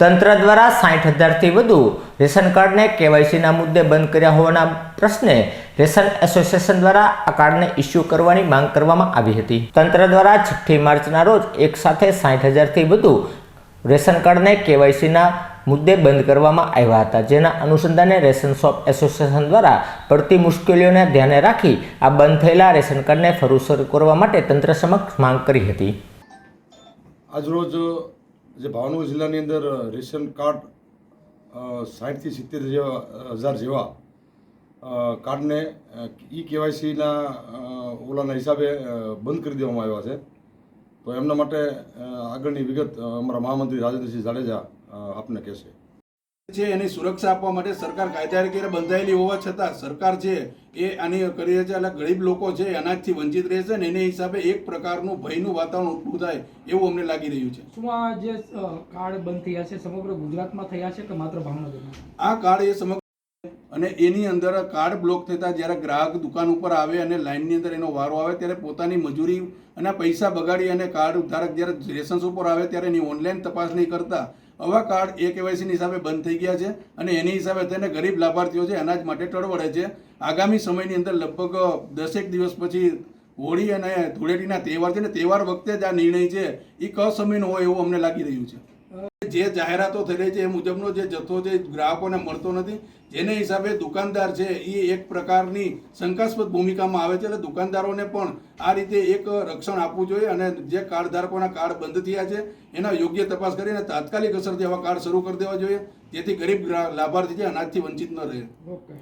તંત્ર દ્વારા સાઠ હજારથી વધુ રેશન કાર્ડને કેવાયસીના મુદ્દે બંધ કર્યા હોવાના પ્રશ્ને રેશન એસોસિએશન દ્વારા આ કાર્ડને ઇસ્યુ કરવાની માંગ કરવામાં આવી હતી. તંત્ર દ્વારા છઠ્ઠી માર્ચના રોજ એક સાથે સાઠ હજારથી વધુ રેશન કાર્ડને કેવાયસીના મુદ્દે બંધ કરવામાં આવ્યા હતા, જેના અનુસંધાને રેશન શોપ એસોસિએશન દ્વારા પડતી મુશ્કેલીઓને ધ્યાને રાખી આ બંધ થયેલા રેશન કાર્ડને ફરું કરવા માટે તંત્ર સમક્ષ માંગ કરી હતી. આજરોજ જે ભાવનગર જિલ્લાની અંદર રેશન કાર્ડ સાઠથી સિત્તેર જેવા હજાર જેવા કાર્ડને ઈ કેવાયસીના ઓલાના હિસાબે બંધ કરી દેવામાં આવ્યા છે. તો એમના માટે આગળની વિગત અમારા મહામંત્રી રાજેન્દ્રસિંહ જાડેજા આપને કહેશે. છે એની સુરક્ષા આપવા માટે સરકાર કાયદાકીય બંધાયેલી હોવા છતાં સરકાર છે એ આની કરી રહી છે એટલે ગરીબ લોકો છે અનાજથી વંચિત રહેશે ને એને હિસાબે એક પ્રકારનું ભયનું વાતાવરણ ઊભું થાય એવું અમને લાગી રહ્યું છે. શું આ જે કાર્ડ બંધ થયા છે સમગ્ર ગુજરાતમાં થયા છે કે માત્ર ભાવનગરમાં? આ કાર્ડ એ સમગ્ર અને એની અંદર કાર્ડ બ્લોક થતા જ્યારે ગ્રાહક દુકાન ઉપર આવે અને લાઇનની અંદર એનો વારો આવે ત્યારે પોતાની મજૂરી અને પૈસા બગાડી અને કાર્ડ ધારક જ્યારે રેશન્સ ઉપર આવે ત્યારે એની ઓનલાઈન તપાસ નહીં કરતા. આવા કાર્ડ એ કેવાયસીની હિસાબે બંધ થઈ ગયા છે અને એની હિસાબે તેને ગરીબ લાભાર્થીઓ છે અનાજ માટે ટળવળે છે. આગામી સમયની અંદર લગભગ દસેક દિવસ પછી હોળી અને ધૂળેટીના તહેવાર છે ને તહેવાર વખતે જ આ નિર્ણય છે. એ કસમયનો હોય એવું અમને લાગી રહ્યું છે. જે જાહેરાતો રહી છે, એ મુજબનો જે જથ્થો છે ગ્રાહકોને મળતો નથી, જેને હિસાબે દુકાનદાર છે, એ એક પ્રકારની શંકાસ્પદ ભૂમિકામાં આવે છે. એટલે દુકાનદારોને પણ આ રીતે એક રક્ષણ આપવું જોઈએ અને જે કાર્ડ ધારકોના કાર્ડ બંધ થયા છે, એના યોગ્ય તપાસ કરીને તાત્કાલિક અસરથી આવા કાર્ડ શરૂ કરી દેવા જોઈએ, જેથી ગરીબ લાભાર્થી છે, અનાજથી વંચિત ન રહે. ઓકે.